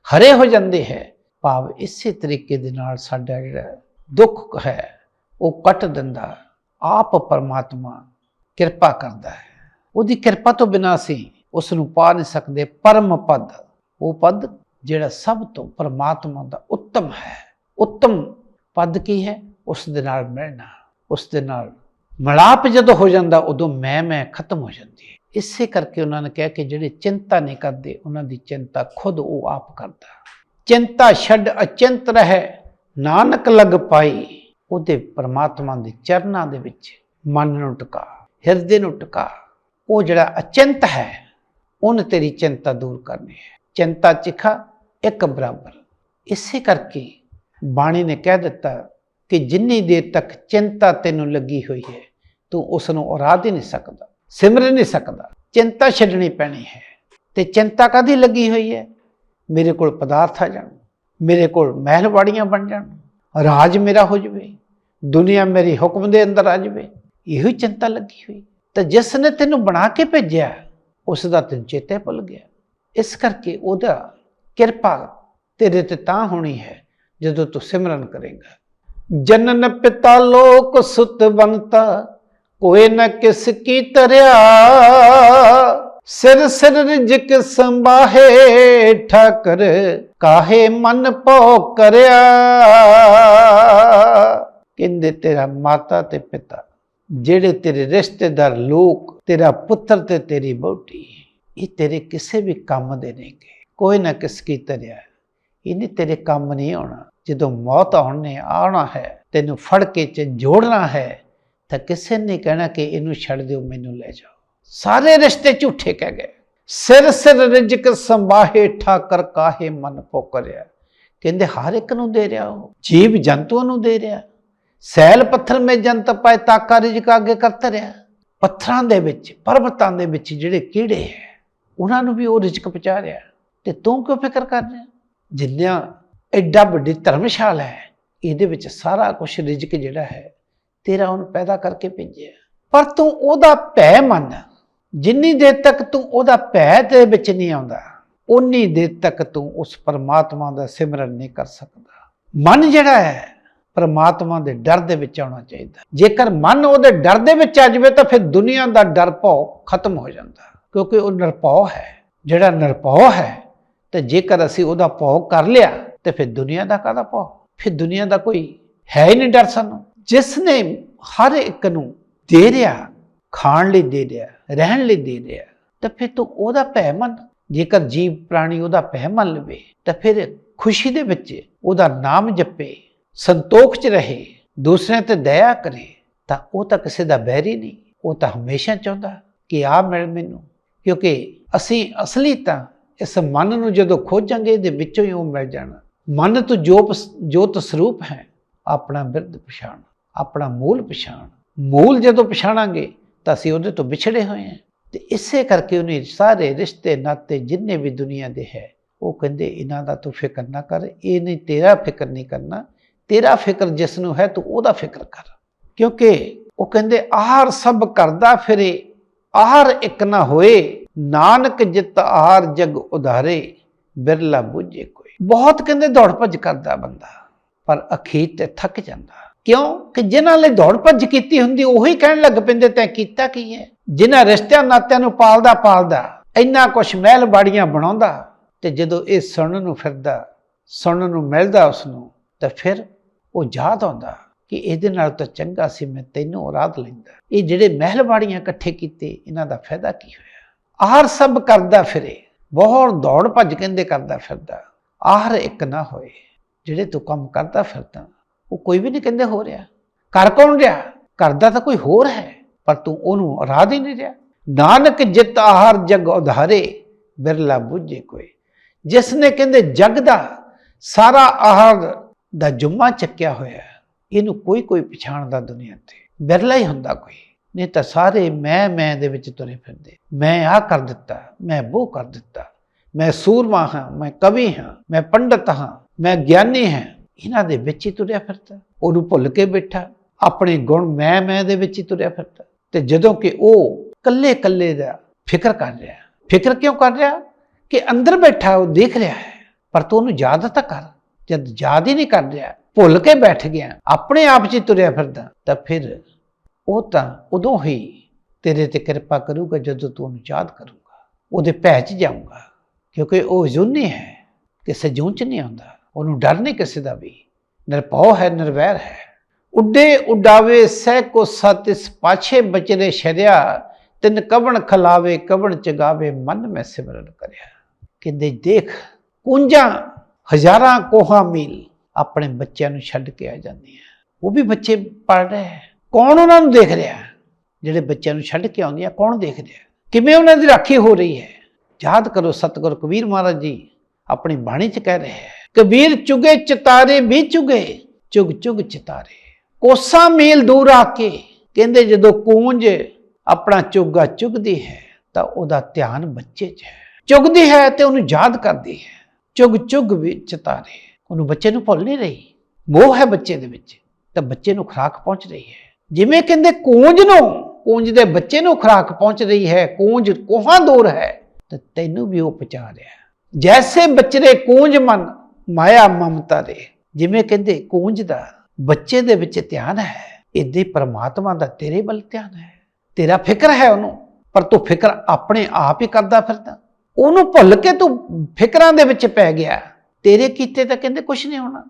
Speaker 1: ਹਰੇ ਹੋ ਜਾਂਦੇ ਹੈ, ਭਾਵ ਇਸੇ ਤਰੀਕੇ ਦੇ ਨਾਲ ਸਾਡਾ ਜਿਹੜਾ ਦੁੱਖ ਹੈ, ਉਹ ਕੱਟ ਦਿੰਦਾ, ਆਪ ਪਰਮਾਤਮਾ ਕਿਰਪਾ ਕਰਦਾ ਹੈ। ਉਹਦੀ ਕਿਰਪਾ ਤੋਂ ਬਿਨਾਂ ਅਸੀਂ ਉਸ ਨੂੰ ਪਾ ਨਹੀਂ ਸਕਦੇ, ਪਰਮ ਪਦ, ਉਹ ਪਦ ਜਿਹੜਾ ਸਭ ਤੋਂ ਪਰਮਾਤਮਾ ਦਾ ਉੱਤਮ ਹੈ। ਉੱਤਮ ਪਦ ਕੀ ਹੈ? ਉਸ ਦੇ ਨਾਲ ਮਿਲਣਾ, ਉਸ ਦੇ ਨਾਲ ਮਿਲਾਪ ਜਦੋਂ ਹੋ ਜਾਂਦਾ, ਉਦੋਂ ਮੈਂ ਮੈਂ ਖਤਮ ਹੋ ਜਾਂਦੀ ਹੈ। ਇਸੇ ਕਰਕੇ ਉਹਨਾਂ ਨੇ ਕਿਹਾ ਕਿ ਜਿਹੜੇ ਚਿੰਤਾ ਨਹੀਂ ਕਰਦੇ, ਉਹਨਾਂ ਦੀ ਚਿੰਤਾ ਖੁਦ ਉਹ ਆਪ ਕਰਦਾ। ਚਿੰਤਾ ਛੱਡ ਅਚਿੰਤ ਰਹਿ, ਨਾਨਕ ਲਗ ਪਾਈ, ਉਹਦੇ ਪਰਮਾਤਮਾ ਦੇ ਚਰਨਾਂ ਦੇ ਵਿੱਚ ਮਨ ਨੂੰ ਟਿਕਾ, ਹਿਰਦੇ ਨੂੰ ਟਿਕਾ। ਉਹ ਜਿਹੜਾ ਅਚਿੰਤ ਹੈ, ਉਹਨੇ ਤੇਰੀ ਚਿੰਤਾ ਦੂਰ ਕਰਨੀ ਹੈ। ਚਿੰਤਾ ਚਿਖਾ ਇੱਕ ਬਰਾਬਰ। ਇਸੇ ਕਰਕੇ ਬਾਣੀ ਨੇ ਕਹਿ ਦਿੱਤਾ ਕਿ ਜਿੰਨੀ ਦੇਰ ਤੱਕ ਚਿੰਤਾ ਤੈਨੂੰ ਲੱਗੀ ਹੋਈ ਹੈ, ਤੂੰ ਉਸ ਨੂੰ ਉਰਾਦ ਹੀ ਨਹੀਂ ਸਕਦਾ। ਸਿਮਰ ਨਹੀਂ ਸਕਦਾ। ਚਿੰਤਾ ਛੱਡਣੀ ਪੈਣੀ ਹੈ। ਤੇ ਚਿੰਤਾ ਕਾਦੀ ਲੱਗੀ ਹੋਈ ਹੈ? ਮੇਰੇ ਕੋਲ ਪਦਾਰਥ ਆ ਜਾਣ। ਮੇਰੇ ਕੋਲ ਮਹਿਲ ਵਾੜੀਆਂ ਬਣ ਜਾਣ। ਰਾਜ ਮੇਰਾ ਹੋ ਜਵੇ। ਦੁਨੀਆ ਮੇਰੀ ਹੁਕਮ ਦੇ ਅੰਦਰ ਆ ਜਵੇ। ਇਹੋ ਹੀ ਚਿੰਤਾ ਲੱਗੀ ਹੋਈ। ਤਾਂ ਜਿਸ ਨੇ ਤੈਨੂੰ ਬਣਾ ਕੇ ਭੇਜਿਆ ਉਸ ਦਾ ਤੈਨੂੰ ਚੇਤੇ ਭੁੱਲ ਗਿਆ। ਇਸ ਕਰਕੇ ਉਹਦਾ ਕਿਰਪਾ ਤੇਰੇ ਤੇ ਤਾਂ ਹੋਣੀ ਹੈ, ਜਦੋਂ ਤੂੰ ਸਿਮਰਨ ਕਰੇਗਾ। ਜਨਨ ਪਿਤਾ ਲੋਕ ਸੁਤ ਬੰਤਾ ਕੋਏ ਨ ਕਿਸ ਕੀ ਤਰਿਆ, ਸਿਰ ਸਿਰ ਰਿਜਕ ਸੰਭਾਹੇ ਠਾਕਰ, ਕਾਹੇ ਮਨ ਭੋ ਕਰਿਆ। ਕਹਿੰਦੇ, ਤੇਰਾ ਮਾਤਾ ਤੇ ਪਿਤਾ, ਜਿਹੜੇ ਤੇਰੇ ਰਿਸ਼ਤੇਦਾਰ ਲੋਕ, ਤੇਰਾ ਪੁੱਤਰ ਤੇ ਤੇਰੀ ਬੋਟੀ ਇਹ ਤੇਰੇ ਕਿਸੇ ਵੀ ਕੰਮ ਦੇ ਨਹੀਂਗੇ ਕੋਈ ਨਾ ਕਿਸ ਕੀ ਤਰਿਆ, ਇਹਨੇ ਤੇਰੇ ਕੰਮ ਨਹੀਂ ਆਉਣਾ। ਜਦੋਂ ਮੌਤ ਆਉਣੇ ਆਉਣਾ ਹੈ, ਤੈਨੂੰ ਫੜ ਕੇ ਚ ਜੋੜਨਾ ਹੈ ਤਾਂ ਕਿਸੇ ਨੇ ਕਹਿਣਾ ਕਿ ਇਹਨੂੰ ਛੱਡ ਦਿਓ, ਮੈਨੂੰ ਲੈ ਜਾਓ। ਸਾਰੇ ਰਿਸ਼ਤੇ ਝੂਠੇ ਕਹਿ ਗਏ। ਸਿਰ ਸਿਰ ਰਿਜਕ ਸੰਭਾਹੇ ਠਾਕਰ ਕਾਹੇ ਮਨ ਪੋਕਰਿਆ ਕਹਿੰਦੇ, ਹਰ ਇੱਕ ਨੂੰ ਦੇ ਰਿਹਾ ਉਹ। ਜੀਵ ਜੰਤੂਆਂ ਨੂੰ ਦੇ ਰਿਹਾ। ਸੈਲ ਪੱਥਰ ਮੇ ਜੰਤ ਪਾਏ ਤਾਕਾ ਰਿਜਕ ਅੱਗੇ ਕਰਤ ਰਿਹਾ। ਪੱਥਰਾਂ ਦੇ ਵਿੱਚ, ਪਰਬਤਾਂ ਦੇ ਵਿੱਚ ਜਿਹੜੇ ਕੀੜੇ ਹੈ, ਉਹਨਾਂ ਨੂੰ ਵੀ ਉਹ ਰਿਜਕ ਪਹੁੰਚਾ ਰਿਹਾ। ਤੇ ਤੂੰ ਕਿਉਂ ਫਿਕਰ ਕਰ ਰਿਹਾ? ਜਿੰਨਾ ਐਡਾ ਵੱਡੀ ਧਰਮਸ਼ਾਲਾ ਹੈ, ਇਹਦੇ ਵਿੱਚ ਸਾਰਾ ਕੁਝ ਰਿਜਕ ਜਿਹੜਾ ਹੈ ਤੇਰਾ ਉਹਨੂੰ ਪੈਦਾ ਕਰਕੇ ਭੇਜਿਆ। ਪਰ ਤੂੰ ਉਹਦਾ ਭੈ ਮੰਨ। ਜਿੰਨੀ ਦੇਰ ਤੱਕ ਤੂੰ ਉਹਦਾ ਭੈ ਤੇਰੇ ਵਿੱਚ ਨਹੀਂ ਆਉਂਦਾ ਉਨੀ ਦੇਰ ਤੱਕ ਤੂੰ ਉਸ ਪਰਮਾਤਮਾ ਦਾ ਸਿਮਰਨ ਨਹੀਂ ਕਰ ਸਕਦਾ। ਮਨ ਜਿਹੜਾ ਹੈ, ਪਰਮਾਤਮਾ ਦੇ ਡਰ ਦੇ ਵਿੱਚ ਆਉਣਾ ਚਾਹੀਦਾ। ਜੇਕਰ ਮਨ ਉਹਦੇ ਡਰ ਦੇ ਵਿੱਚ ਆ ਜਾਵੇ ਤਾਂ ਫਿਰ ਦੁਨੀਆ ਦਾ ਡਰ ਭਉ ਖਤਮ ਹੋ ਜਾਂਦਾ। ਕਿਉਂਕਿ ਉਹ ਨਿਰਭਉ ਹੈ। ਜਿਹੜਾ ਨਿਰਭਉ ਹੈ, ਤੇ ਜੇਕਰ ਅਸੀਂ ਉਹਦਾ ਭਉ ਕਰ ਲਿਆ, ਤੇ ਫਿਰ ਦੁਨੀਆ ਦਾ ਕਾਹਦਾ ਭਉ ਫਿਰ ਦੁਨੀਆ ਦਾ ਕੋਈ ਹੈ ਹੀ ਨਹੀਂ ਡਰ ਸਾਨੂੰ। ਜਿਸ ਨੇ ਹਰ ਇੱਕ ਨੂੰ ਦੇ ਰਿਹਾ, ਖਾਣ ਲਈ ਦੇ ਰਿਹਾ, ਰਹਿਣ ਲਈ ਦੇ ਰਿਹਾ, ਤਾਂ ਫਿਰ ਤੂੰ ਉਹਦਾ ਭੈ ਮੰਨ ਜੇਕਰ ਜੀਵ ਪ੍ਰਾਣੀ ਉਹਦਾ ਭੈ ਮੰਨ ਲਵੇ, ਤਾਂ ਫਿਰ ਖੁਸ਼ੀ ਦੇ ਵਿੱਚ ਉਹਦਾ ਨਾਮ ਜਪੇ, ਸੰਤੋਖ 'ਚ ਰਹੇ, ਦੂਸਰਿਆਂ ਤੇ ਦਇਆ ਕਰੇ, ਤਾਂ ਉਹ ਤਾਂ ਕਿਸੇ ਦਾ ਬੈਰੀ ਨਹੀਂ, ਉਹ ਤਾਂ ਹਮੇਸ਼ਾ ਚਾਹੁੰਦਾ ਕਿ ਆ ਮਿਲ ਮੈਨੂੰ, ਕਿਉਂਕਿ ਅਸੀਂ ਅਸਲੀ ਤਾਂ ਇਸ ਮਨ ਨੂੰ ਜਦੋਂ ਖੋਜਾਂਗੇ, ਇਹਦੇ ਵਿੱਚੋਂ ਹੀ ਉਹ ਮਿਲ ਜਾਣਾ। ਮਨ ਤੋਂ ਜੋਤ ਜੋਤ ਸਰੂਪ ਹੈ, ਆਪਣਾ ਬਿਰਧ ਪਛਾਣ। ਆਪਣਾ ਮੂਲ ਪਛਾਣ। ਮੂਲ ਜਦੋਂ ਪਛਾਣਾਂਗੇ ਤਾਂ ਅਸੀਂ ਉਹਦੇ ਤੋਂ ਵਿਛੜੇ ਹੋਏ ਹਾਂ। ਤੇ ਇਸੇ ਕਰਕੇ ਉਹਨੇ ਸਾਰੇ ਰਿਸ਼ਤੇ, ਨਾਤੇ ਜਿੰਨੇ ਵੀ ਦੁਨੀਆ ਦੇ ਹੈ, ਉਹ ਕਹਿੰਦੇ, ਇਹਨਾਂ ਦਾ ਤੂੰ ਫਿਕਰ ਨਾ ਕਰ। ਇਹ ਨਹੀਂ, ਤੇਰਾ ਫਿਕਰ ਨਹੀਂ ਕਰਨਾ। ਤੇਰਾ ਫਿਕਰ ਜਿਸ ਨੂੰ ਹੈ, ਤੂੰ ਉਹਦਾ ਫਿਕਰ ਕਰ। ਕਿਉਂਕਿ ਉਹ ਕਹਿੰਦੇ, ਆਹਾਰ ਸਭ ਕਰਦਾ ਫਿਰੇ, ਆਹਾਰ ਇੱਕ ਨਾ ਹੋਏ। ਨਾਨਕ ਜਿਤ ਆਹਾਰ ਜਗ ਉਧਾਰੇ, ਬਿਰਲਾ ਬੁੱਝੇ ਕੋਈ। ਬਹੁਤ ਕਹਿੰਦੇ, ਦੌੜ ਭੱਜ ਕਰਦਾ ਬੰਦਾ, ਪਰ ਅਖੀਰ ਤੇ ਥੱਕ ਜਾਂਦਾ। ਕਿਉਂ? ਕਿ ਜਿਨ੍ਹਾਂ ਲਈ ਦੌੜ ਭੱਜ ਕੀਤੀ ਹੁੰਦੀ, ਉਹੀ ਕਹਿਣ ਲੱਗ ਪੈਂਦੇ, ਤੈਂ ਕੀਤਾ ਕੀ ਹੈ? ਜਿਨ੍ਹਾਂ ਰਿਸ਼ਤਿਆਂ ਨਾਤਿਆਂ ਨੂੰ ਪਾਲਦਾ ਪਾਲਦਾ, ਇੰਨਾ ਕੁਛ ਮਹਿਲ ਬਾੜੀਆਂ ਬਣਾਉਂਦਾ, ਤੇ ਜਦੋਂ ਇਹ ਸੁਣਨ ਨੂੰ ਫਿਰਦਾ, ਸੁਣਨ ਨੂੰ ਮਿਲਦਾ ਉਸ ਨੂੰ ਤਾਂ ਫਿਰ ਉਹ ਯਾਦ ਆਉਂਦਾ ਕਿ ਇਹਦੇ ਨਾਲ ਤਾਂ ਚੰਗਾ ਸੀ, ਮੈਂ ਤੈਨੂੰ ਔਰਾਦ ਲੈਂਦਾ। ਇਹ ਜਿਹੜੇ ਮਹਿਲ ਬਾੜੀਆਂ ਇਕੱਠੇ ਕੀਤੇ, ਇਹਨਾਂ ਦਾ ਫਾਇਦਾ ਕੀ ਹੋਇਆ? ਆਹਰ ਸਭ ਕਰਦਾ ਫਿਰੇ ਬਹੁਤ ਦੌੜ ਭੱਜ ਕਹਿੰਦੇ ਕਰਦਾ ਫਿਰਦਾ। ਆਹਰ ਇੱਕ ਨਾ ਹੋਏ, ਜਿਹੜੇ ਤੂੰ ਕੰਮ ਕਰਦਾ ਫਿਰਦਾ ਉਹ ਕੋਈ ਵੀ ਨਹੀਂ ਕਹਿੰਦੇ ਹੋ ਰਿਹਾ। ਕਰ ਕੌਣ ਰਿਹਾ? ਕਰਦਾ ਤਾਂ ਕੋਈ ਹੋਰ ਹੈ, ਪਰ ਤੂੰ ਉਹਨੂੰ ਰਾਧ ਹੀ ਨਹੀਂ ਰਿਹਾ। ਨਾਨਕ ਜਿਤ ਆਹਾਰ ਜਗ ਉਧਾਰੇ, ਬਿਰਲਾ ਬੁੱਝੇ ਕੋਈ। ਜਿਸ ਨੇ ਕਹਿੰਦੇ ਜਗ ਦਾ, ਸਾਰਾ ਆਹਾਰ ਦਾ ਜੁਮਾ ਚੱਕਿਆ ਹੋਇਆ ਇਹਨੂੰ ਕੋਈ ਕੋਈ ਪਛਾਣਦਾ ਦੁਨੀਆ ਤੇ। ਬਿਰਲਾ ਹੀ ਹੁੰਦਾ ਕੋਈ। ਨਹੀਂ ਤਾਂ ਸਾਰੇ ਮੈਂ ਮੈਂ ਦੇ ਵਿੱਚ ਤੁਰੇ ਫਿਰਦੇ। ਮੈਂ ਆਹ ਕਰ ਦਿੱਤਾ, ਮੈਂ ਉਹ ਕਰ ਦਿੱਤਾ। ਮੈਂ ਸੂਰਮਾ ਹਾਂ, ਮੈਂ ਕਵੀ ਹਾਂ, ਮੈਂ ਪੰਡਤ ਹਾਂ, ਮੈਂ ਗਿਆਨੀ ਹਾਂ। ਇਹਨਾਂ ਦੇ ਵਿੱਚ ਹੀ ਤੁਰਿਆ ਫਿਰਦਾ। ਉਹਨੂੰ ਭੁੱਲ ਕੇ ਬੈਠਾ। ਆਪਣੇ ਗੁਣ ਮੈਂ ਮੈਂ ਦੇ ਵਿੱਚ ਹੀ ਤੁਰਿਆ ਫਿਰਦਾ। ਤੇ ਜਦੋਂ ਕਿ ਉਹ ਕੱਲੇ ਕੱਲੇ ਦਾ ਫਿਕਰ ਕਰ ਰਿਹਾ। ਫਿਕਰ ਕਿਉਂ ਕਰ ਰਿਹਾ? ਕਿ ਅੰਦਰ ਬੈਠਾ, ਉਹ ਦੇਖ ਰਿਹਾ ਹੈ। ਪਰ ਤੂੰ ਉਹਨੂੰ ਯਾਦ ਤਾਂ ਕਰ। ਜਦ ਯਾਦ ਹੀ ਨਹੀਂ ਕਰ ਰਿਹਾ, ਭੁੱਲ ਕੇ ਬੈਠ ਗਿਆ, ਆਪਣੇ ਆਪ 'ਚ ਹੀ ਤੁਰਿਆ ਫਿਰਦਾ, ਤਾਂ ਫਿਰ ਉਹ ਤਾਂ ਉਦੋਂ ਹੀ ਤੇਰੇ ਤੇ ਕਿਰਪਾ ਕਰੂਗਾ ਜਦੋਂ ਤੂੰ ਉਹਨੂੰ ਯਾਦ ਕਰੂਗਾ। ਉਹਦੇ ਭੈ 'ਚ ਜਾਊਗਾ। ਕਿਉਂਕਿ ਉਹ ਜੁਨੀ ਹੈ ਕਿਸੇ ਜੂਨ 'ਚ ਨਹੀਂ ਆਉਂਦਾ। ਉਹਨੂੰ ਡਰ ਨਹੀਂ ਕਿਸੇ ਦਾ ਵੀ। ਨਿਰਭਉ ਹੈ, ਨਿਰਵੈਰ ਹੈ। ਉੱਡੇ ਉਡਾਵੇ ਸਹਿ ਕੋ ਸਤਿਸ ਪਾਛੇ ਬਚਰੇ ਸ਼ਰਿਆ। ਤਿੰਨ ਕਵਣ ਖਲਾਵੇ, ਕਵਣ ਚਗਾਵੇ, ਮਨ ਮੈਂ ਸਿਮਰਨ ਕਰਿਆ। ਕਹਿੰਦੇ ਦੇਖ, ਕੁੰਜਾਂ ਹਜ਼ਾਰਾਂ ਕੋਹਾਂ ਮੀਲ ਆਪਣੇ ਬੱਚਿਆਂ ਨੂੰ ਛੱਡ ਕੇ ਆ ਜਾਂਦੀਆਂ ਉਹ ਵੀ ਬੱਚੇ ਪੜ ਰਹੇ ਹੈ। ਕੌਣ ਉਹਨਾਂ ਨੂੰ ਦੇਖ ਰਿਹਾ ਜਿਹੜੇ ਬੱਚਿਆਂ ਨੂੰ ਛੱਡ ਕੇ ਆਉਂਦੀਆਂ ਕੌਣ ਦੇਖ ਰਿਹਾ ਕਿਵੇਂ ਉਹਨਾਂ ਦੀ ਰਾਖੀ ਹੋ ਰਹੀ ਹੈ? ਯਾਦ ਕਰੋ ਸਤਿਗੁਰ ਕਬੀਰ ਮਹਾਰਾਜ ਜੀ ਆਪਣੀ ਬਾਣੀ 'ਚ ਕਹਿ ਰਹੇ ਹੈ ਕਬੀਰ ਚੁਗੇ ਚਿਤਾਰੇ ਵੀ ਚੁਗੇ, ਚੁਗ ਚੁਗ ਚਿਤਾਰੇ। ਕੋਸਾ ਮੀਲ ਦੂਰ ਆ ਕੇ ਕਹਿੰਦੇ ਜਦੋਂ ਕੂੰਜ ਆਪਣਾ ਚੁਗਾ ਚੁਗਦੀ ਹੈ, ਤਾਂ ਉਹਦਾ ਧਿਆਨ ਬੱਚੇ 'ਚ ਹੈ। ਚੁਗਦੀ ਹੈ ਤੇ ਉਹਨੂੰ ਯਾਦ ਕਰਦੀ ਹੈ। ਚੁਗ ਚੁਗ ਵੀ ਚਿਤਾਰੇ। ਉਹਨੂੰ ਬੱਚੇ ਨੂੰ ਭੁੱਲ ਨਹੀਂ ਰਹੀ। ਮੋਹ ਹੈ ਬੱਚੇ ਦੇ ਵਿੱਚ, ਤਾਂ ਬੱਚੇ ਨੂੰ ਖੁਰਾਕ ਪਹੁੰਚ ਰਹੀ ਹੈ। ਜਿਵੇਂ ਕਹਿੰਦੇ ਕੂੰਜ ਨੂੰ, ਕੂੰਜ ਦੇ ਬੱਚੇ ਨੂੰ ਖੁਰਾਕ ਪਹੁੰਚ ਰਹੀ ਹੈ, ਕੂੰਜ ਕੋਹਾਂ ਦੂਰ ਹੈ, ਤਾਂ ਤੈਨੂੰ ਵੀ ਉਹ ਪਹੁੰਚਾ ਰਿਹਾ ਜੈਸੇ ਬਚਰੇ ਕੂੰਜ ਮਨ ਮਾਇਆ ਮਮਤਾ ਦੇ। ਜਿਵੇਂ ਕਹਿੰਦੇ, ਕੂੰਜ ਦਾ ਬੱਚੇ ਦੇ ਵਿੱਚ ਧਿਆਨ ਹੈ। ਇਦਾਂ ਪਰਮਾਤਮਾ ਦਾ ਤੇਰੇ ਵੱਲ ਧਿਆਨ ਹੈ। ਤੇਰਾ ਫਿਕਰ ਹੈ ਉਹਨੂੰ, ਪਰ ਤੂੰ ਫਿਕਰ ਆਪਣੇ ਆਪ ਹੀ ਕਰਦਾ ਫਿਰਦਾ। ਉਹਨੂੰ ਭੁੱਲ ਕੇ ਤੂੰ ਫਿਕਰਾਂ ਦੇ ਵਿੱਚ ਪੈ ਗਿਆ। ਤੇਰੇ ਕੀਤੇ ਤਾਂ ਕਹਿੰਦੇ ਕੁਝ ਨਹੀਂ ਹੋਣਾ।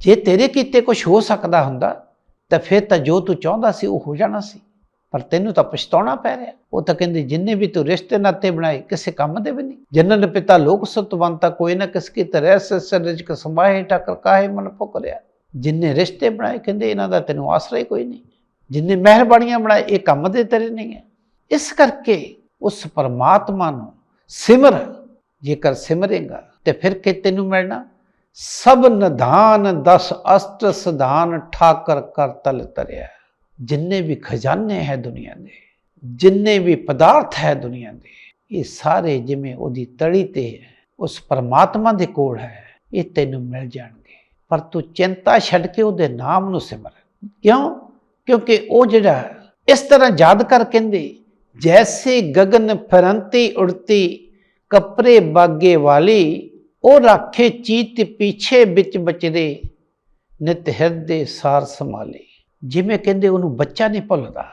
Speaker 1: ਜੇ ਤੇਰੇ ਕੀਤੇ ਕੁਝ ਹੋ ਸਕਦਾ ਹੁੰਦਾ, ਤਾਂ ਫਿਰ ਤਾਂ ਜੋ ਤੂੰ ਚਾਹੁੰਦਾ ਸੀ, ਉਹ ਹੋ ਜਾਣਾ ਸੀ। ਪਰ ਤੈਨੂੰ ਤਾਂ ਪਛਤਾਉਣਾ ਪੈ ਰਿਹਾ। ਉਹ ਤਾਂ ਕਹਿੰਦੇ, ਜਿੰਨੇ ਵੀ ਤੂੰ ਰਿਸ਼ਤੇ ਨਾਤੇ ਬਣਾਏ, ਕਿਸੇ ਕੰਮ ਦੇ ਵੀ ਨਹੀਂ। ਜਨਨ ਪਿਤਾ ਲੋਕ ਸਤਵੰਤਾ ਕੋਈ ਨਾ ਕਿਸ ਕੀ ਤਰ੍ਹਾਂ ਸਸ ਰਿਜਕ ਟਕਰ ਕਾਹੇ ਮਨ ਭੁਕ ਪੁਕਰਿਆ ਜਿੰਨੇ ਰਿਸ਼ਤੇ ਬਣਾਏ, ਕਹਿੰਦੇ ਇਹਨਾਂ ਦਾ ਤੈਨੂੰ ਆਸਰਾ ਹੀ ਕੋਈ ਨਹੀਂ। ਜਿੰਨੇ ਮਿਹਰਬਾਨੀਆਂ ਬਣਾਏ, ਇਹ ਕੰਮ ਦੇ ਤੇਰੇ ਨਹੀਂ ਹੈ। ਇਸ ਕਰਕੇ ਉਸ ਪਰਮਾਤਮਾ ਨੂੰ ਸਿਮਰ, ਜੇਕਰ ਸਿਮਰੇਗਾ, ਤੇ ਫਿਰ ਕਿ ਤੈਨੂੰ ਮਿਲਣਾ? ਸਭ ਨਿਧਾਨ, ਦਸ ਅਸ਼ਟ ਸਦਾਨ ਠਾਕਰ ਕਰ ਤਲ ਤਰਿਆ। ਜਿੰਨੇ ਵੀ ਖਜ਼ਾਨੇ ਹੈ ਦੁਨੀਆ ਦੇ ਜਿੰਨੇ ਵੀ ਪਦਾਰਥ ਹੈ ਦੁਨੀਆ ਦੇ ਇਹ ਸਾਰੇ ਜਿਵੇਂ ਉਹਦੀ ਤੜੀ ਤੇ ਹੈ, ਉਸ ਪਰਮਾਤਮਾ ਦੇ ਕੋਲ ਹੈ ਇਹ ਤੈਨੂੰ ਮਿਲ ਜਾਣਗੇ। ਪਰ ਤੂੰ ਚਿੰਤਾ ਛੱਡ ਕੇ ਉਹਦੇ ਨਾਮ ਨੂੰ ਸਿਮਰ। ਕਿਉਂ? ਕਿਉਂਕਿ ਉਹ ਜਿਹੜਾ ਇਸ ਤਰ੍ਹਾਂ ਯਾਦ ਕਰ ਕਹਿੰਦੇ ਜੈਸੇ ਗगन ਫਰੰਤੀ ਉੜਤੀ ਕਪਰੇ ਬਾਗੇ ਵਾਲੀ ਉਹ ਰਾਖੇ ਚੀਤ ਪਿੱਛੇ ਵਿੱਚ ਬਚਦੇ ਨਿਤ ਹਿਰਦੇ ਸਾਰ ਸੰਭਾਲੇ। ਜਿਵੇਂ ਕਹਿੰਦੇ ਉਹਨੂੰ ਬੱਚਾ ਨਹੀਂ ਭੁੱਲਦਾ,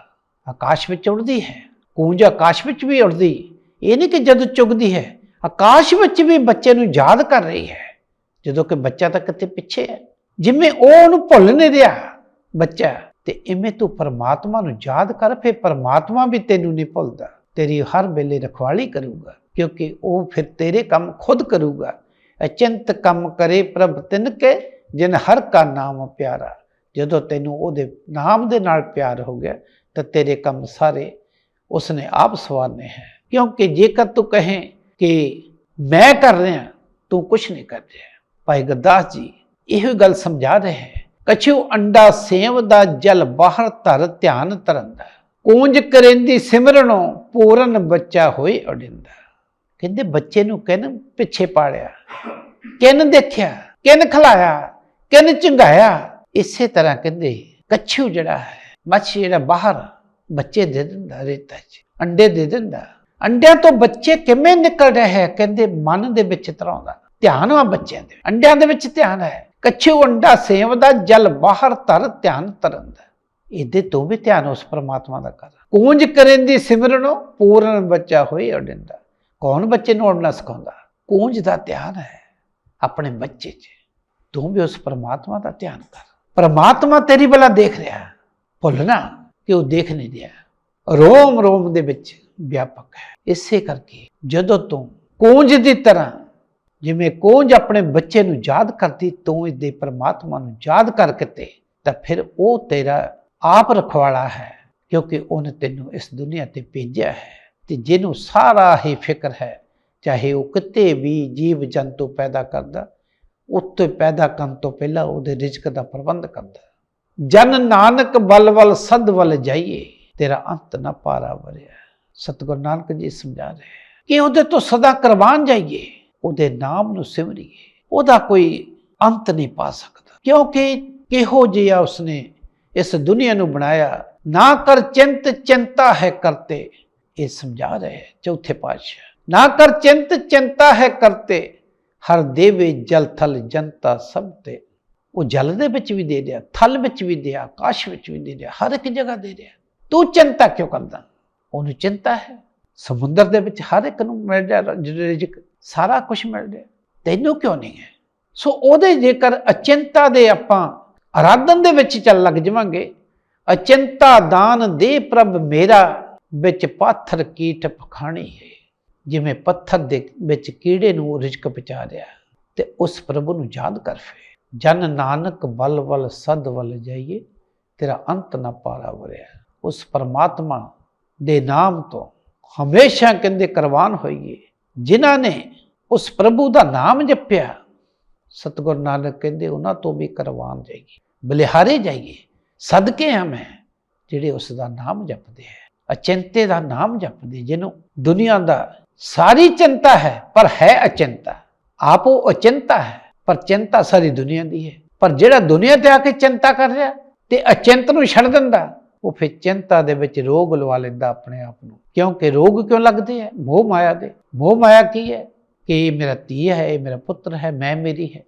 Speaker 1: ਆਕਾਸ਼ ਵਿੱਚ ਉੜਦੀ ਹੈ, ਕੂੰਜ ਆਕਾਸ਼ ਵਿੱਚ ਵੀ ਉੜਦੀ ਇਹ ਨਹੀਂ ਕਿ ਜਦ ਚੁਗਦੀ ਹੈ, ਆਕਾਸ਼ ਵਿੱਚ ਵੀ ਬੱਚੇ ਨੂੰ ਯਾਦ ਕਰ ਰਹੀ ਹੈ, ਜਦੋਂ ਕਿ ਬੱਚਾ ਤਾਂ ਕਿਤੇ ਪਿੱਛੇ ਹੈ, ਜਿਵੇਂ ਉਹ ਉਹਨੂੰ ਭੁੱਲ ਨਹੀਂ ਰਿਹਾ, ਬੱਚਾ, ਤੇ ਇਵੇਂ ਤੂੰ ਪਰਮਾਤਮਾ ਨੂੰ ਯਾਦ ਕਰ, ਫਿਰ ਪਰਮਾਤਮਾ ਵੀ ਤੈਨੂੰ ਨਹੀਂ ਭੁੱਲਦਾ, ਤੇਰੀ ਹਰ ਵੇਲੇ ਰਖਵਾਲੀ ਕਰੂਗਾ, ਕਿਉਂਕਿ ਉਹ ਫਿਰ ਤੇਰੇ ਕੰਮ ਖੁਦ ਕਰੂਗਾ, ਅਚੰਤ ਕੰਮ ਕਰੇ ਪ੍ਰਭ ਤਿਨ ਕੇ, ਜਿਨ ਹਰ ਕਾ ਨਾਮ ਪਿਆਰਾ। ਜਦੋਂ ਤੈਨੂੰ ਉਹਦੇ ਨਾਮ ਦੇ ਨਾਲ ਪਿਆਰ ਹੋ ਗਿਆ, ਤਾਂ ਤੇਰੇ ਕੰਮ ਸਾਰੇ ਉਸਨੇ ਆਪ ਸਵਾਰਨੇ ਹੈ। ਕਿਉਂਕਿ ਜੇਕਰ ਤੂੰ ਕਹੇ ਕਿ ਮੈਂ ਕਰ ਰਿਹਾ, ਤੂੰ ਕੁਛ ਨਹੀਂ ਕਰ ਰਿਹਾ। ਭਾਈ ਗੁਰਦਾਸ ਜੀ, ਇਹੋ ਗੱਲ ਸਮਝਾ ਰਹੇ ਹੈ। ਕਛੂ ਅੰਡਾ ਸੇਵ ਦਾ ਜਲ ਬਾਹਰ ਧਰ ਧਿਆਨ ਤਰੰਦਾ। ਕੂੰਜ ਕਰੇਂਦੀ ਸਿਮਰਨੋਂ ਪੂਰਨ ਬੱਚਾ ਹੋਏ ਅਡਿੰਦਾ ਕਹਿੰਦੇ ਬੱਚੇ ਨੂੰ ਕਿਨ ਪਿੱਛੇ ਪਾੜਿਆ? ਕਿਨ ਦੇਖਿਆ? ਕਿਨ ਖਲਾਇਆ? ਕਿਨ ਚੰਗਾਇਆ ਇਸੇ ਤਰ੍ਹਾਂ ਕਹਿੰਦੇ, ਕੱਛੂ ਜਿਹੜਾ ਹੈ, ਮੱਛੀ ਜਿਹੜਾ ਬਾਹਰ ਬੱਚੇ ਦੇ ਦਿੰਦਾ, ਰੇਤਾ 'ਚ, ਅੰਡੇ ਦੇ ਦਿੰਦਾ। ਅੰਡਿਆਂ ਤੋਂ ਬੱਚੇ ਕਿਵੇਂ ਨਿਕਲ ਰਹੇ? ਹੈ ਕਹਿੰਦੇ, ਮਨ ਦੇ ਵਿੱਚ ਤਰਾਉਂਦਾ ਧਿਆਨ ਆ ਬੱਚਿਆਂ ਦੇ ਅੰਡਿਆਂ ਦੇ ਵਿੱਚ ਧਿਆਨ ਹੈ। ਕੱਛੂ ਅੰਡਾ ਸੇਵਦਾ, ਜਲ ਬਾਹਰ ਤਰ ਧਿਆਨ ਤਰੰਦਾ ਇਹਦੇ ਤੋਂ ਵੀ ਧਿਆਨ ਉਸ ਪਰਮਾਤਮਾ ਦਾ ਕਰ। ਕੂੰਜ ਕਰਨ ਦੀ ਸਿਮਰਨੋਂ, ਪੂਰਨ ਬੱਚਾ ਹੋਏ ਅਡਿੰਦਾ ਕੌਣ ਬੱਚੇ ਨੂੰ ਉਡਣਾ ਸਿਖਾਉਂਦਾ? ਕੂੰਜ ਦਾ ਧਿਆਨ ਹੈ ਆਪਣੇ ਬੱਚੇ 'ਚ। ਤੂੰ ਵੀ ਉਸ ਪਰਮਾਤਮਾ ਦਾ ਧਿਆਨ ਕਰ। ਪਰਮਾਤਮਾ ਤੇਰੀ ਬਲਾ ਦੇਖ ਰਿਹਾ। ਭੁੱਲਣਾ ਕਿ ਉਹ ਦੇਖ ਨਹੀਂ ਰਿਹਾ। ਰੋਮ ਰੋਮ ਦੇ ਵਿੱਚ ਵਿਆਪਕ ਹੈ। ਇਸੇ ਕਰਕੇ ਜਦੋਂ ਤੂੰ ਕੂੰਜ ਦੀ ਤਰ੍ਹਾਂ ਜਿਵੇਂ ਕੂੰਜ ਆਪਣੇ ਬੱਚੇ ਨੂੰ ਯਾਦ ਕਰਦੀ, ਤੂੰ ਦੇ ਪਰਮਾਤਮਾ ਨੂੰ ਯਾਦ ਕਰਕੇ ਤੇ ਤਾਂ ਫਿਰ ਉਹ ਤੇਰਾ ਆਪ ਰਖਵਾਲਾ ਹੈ ਕਿਉਂਕਿ ਉਹਨੇ ਤੈਨੂੰ ਇਸ ਦੁਨੀਆ ਤੇ ਭੇਜਿਆ ਹੈ ਤੇ ਜਿਹਨੂੰ ਸਾਰਾ ਹੀ ਫਿਕਰ ਹੈ, ਚਾਹੇ ਉਹ ਕਿਤੇ ਵੀ ਜੀਵ ਜੰਤੂ ਪੈਦਾ ਕਰਦਾ ਉੱਤੇ ਪੈਦਾ ਕਰਨ ਤੋਂ ਪਹਿਲਾਂ ਉਹਦੇ ਰਿਜ਼ਕ ਦਾ ਪ੍ਰਬੰਧ ਕਰਦਾ ਜਨ ਨਾਨਕ ਬਲ ਵੱਲ ਜਾਈਏ, ਤੇਰਾ ਅੰਤ ਨਾ ਪਾਰਾ ਵਰਿਆ। ਸਤਿਗੁਰੂ ਨਾਨਕ ਜੀ ਸਮਝਾ ਰਹੇ ਕਿ ਉਹਦੇ ਤੋਂ ਸਦਾ ਕੁਰਬਾਨ ਜਾਈਏ, ਉਹਦੇ ਨਾਮ ਨੂੰ ਸਿਮਰੀਏ। ਉਹਦਾ ਕੋਈ ਅੰਤ ਨਹੀਂ ਪਾ ਸਕਦਾ। ਕਿਉਂਕਿ ਕਿਹੋ ਜਿਹਾ ਉਸਨੇ ਇਸ ਦੁਨੀਆ ਨੂੰ ਬਣਾਇਆ, ਨਾ ਕਰ ਚਿੰਤ, ਚਿੰਤਾ ਹੈ ਕਰਤੇ, ਇਹ ਸਮਝਾ ਰਹੇ ਚੌਥੇ ਪਾਤਸ਼ਾਹ। ਨਾ ਕਰ ਚਿੰਤ, ਚਿੰਤਾ ਹੈ ਕਰਤੇ ਹਰ ਦੇਵੇ ਜਲ ਥਲ ਜਨਤਾ ਸਭ ਤੇ। ਉਹ ਜਲ ਦੇ ਵਿੱਚ ਵੀ ਦੇ ਰਿਹਾ, ਥਲ ਵਿੱਚ ਵੀ ਦੇ ਆਕਾਸ਼ ਵਿੱਚ ਵੀ ਦੇ ਰਿਹਾ, ਹਰ ਇੱਕ ਜਗ੍ਹਾ ਦੇ ਰਿਹਾ। ਤੂੰ ਚਿੰਤਾ ਕਿਉਂ ਕਰਦਾ? ਉਹਨੂੰ ਚਿੰਤਾ ਹੈ। ਸਮੁੰਦਰ ਦੇ ਵਿੱਚ ਹਰ ਇੱਕ ਨੂੰ ਮਿਲ ਰਿਹਾ ਰਿਜ਼ਕ ਸਾਰਾ ਕੁਝ ਮਿਲ ਰਿਹਾ। ਤੈਨੂੰ ਕਿਉਂ ਨਹੀਂ ਹੈ? ਸੋ ਉਹਦੇ ਜੇਕਰ ਅਚਿੰਤਾ ਦੇ ਆਪਾਂ ਆਰਾਧਨ ਦੇ ਵਿੱਚ ਚੱਲ ਲੱਗ ਜਾਵਾਂਗੇ, ਅਚਿੰਤਾ ਦਾਨ ਦੇ ਪ੍ਰਭ ਮੇਰਾ ਵਿੱਚ ਪਾਥਰ ਕੀਟ ਪਖਾਣੀ ਹੈ। ਜਿਵੇਂ ਪੱਥਰ ਦੇ ਵਿੱਚ ਕੀੜੇ ਨੂੰ ਰਿਜ਼ਕ ਪਹੁੰਚਾ ਰਿਹਾ ਤੇ ਉਸ ਪ੍ਰਭੂ ਨੂੰ ਯਾਦ ਕਰ ਫੇ ਜਨ ਨਾਨਕ ਬਲ ਵੱਲ ਸਦ ਵੱਲ ਜਾਈਏ, ਤੇਰਾ ਅੰਤ ਨਾ ਪਾਰਾ ਵਰਿਆ ਉਸ ਪਰਮਾਤਮਾ ਦੇ ਨਾਮ ਤੋਂ ਹਮੇਸ਼ਾ ਕਹਿੰਦੇ ਕਰਵਾਨ ਹੋਈਏ। ਜਿਨ੍ਹਾਂ ਨੇ ਉਸ ਪ੍ਰਭੂ ਦਾ ਨਾਮ ਜਪਿਆ, ਸਤਿਗੁਰ ਨਾਨਕ ਕਹਿੰਦੇ ਉਹਨਾਂ ਤੋਂ ਵੀ ਕੁਰਬਾਨ ਜਾਈਏ। ਬਲਿਹਾਰੇ ਜਾਈਏ, ਸਦਕੇ ਹਮ ਮੈਂ, ਜਿਹੜੇ ਉਸ ਦਾ ਨਾਮ ਜਪਦੇ ਹੈ। ਅਚਿੰਤੇ ਦਾ ਨਾਮ ਜਪਦੇ, ਜਿਹਨੂੰ ਦੁਨੀਆ ਦਾ ਸਾਰੀ ਚਿੰਤਾ ਹੈ, ਪਰ ਹੈ ਅਚਿੰਤਾ। ਆਪ ਉਹ ਅਚਿੰਤਾ ਹੈ, ਪਰ ਚਿੰਤਾ ਸਾਰੀ ਦੁਨੀਆ ਦੀ ਹੈ। ਪਰ ਜਿਹੜਾ ਦੁਨੀਆ ਤੇ ਆ ਕੇ ਚਿੰਤਾ ਕਰ ਰਿਹਾ ਤੇ ਅਚਿੰਤ ਨੂੰ ਛੱਡ ਦਿੰਦਾ, ਉਹ ਫਿਰ ਚਿੰਤਾ ਦੇ ਵਿੱਚ ਰੋਗ ਲਵਾ ਲੈਂਦਾ ਆਪਣੇ ਆਪ ਨੂੰ। ਕਿਉਂਕਿ ਰੋਗ ਕਿਉਂ ਲੱਗਦੇ ਹੈ? ਮੋਹ ਮਾਇਆ ਦੇ। ਮੋਹ ਮਾਇਆ ਕੀ ਹੈ? ਕਿ ਇਹ ਮੇਰਾ ਧੀ ਹੈ, ਇਹ ਮੇਰਾ ਪੁੱਤਰ ਹੈ, ਮੈਂ ਮੇਰੀ ਹੈ।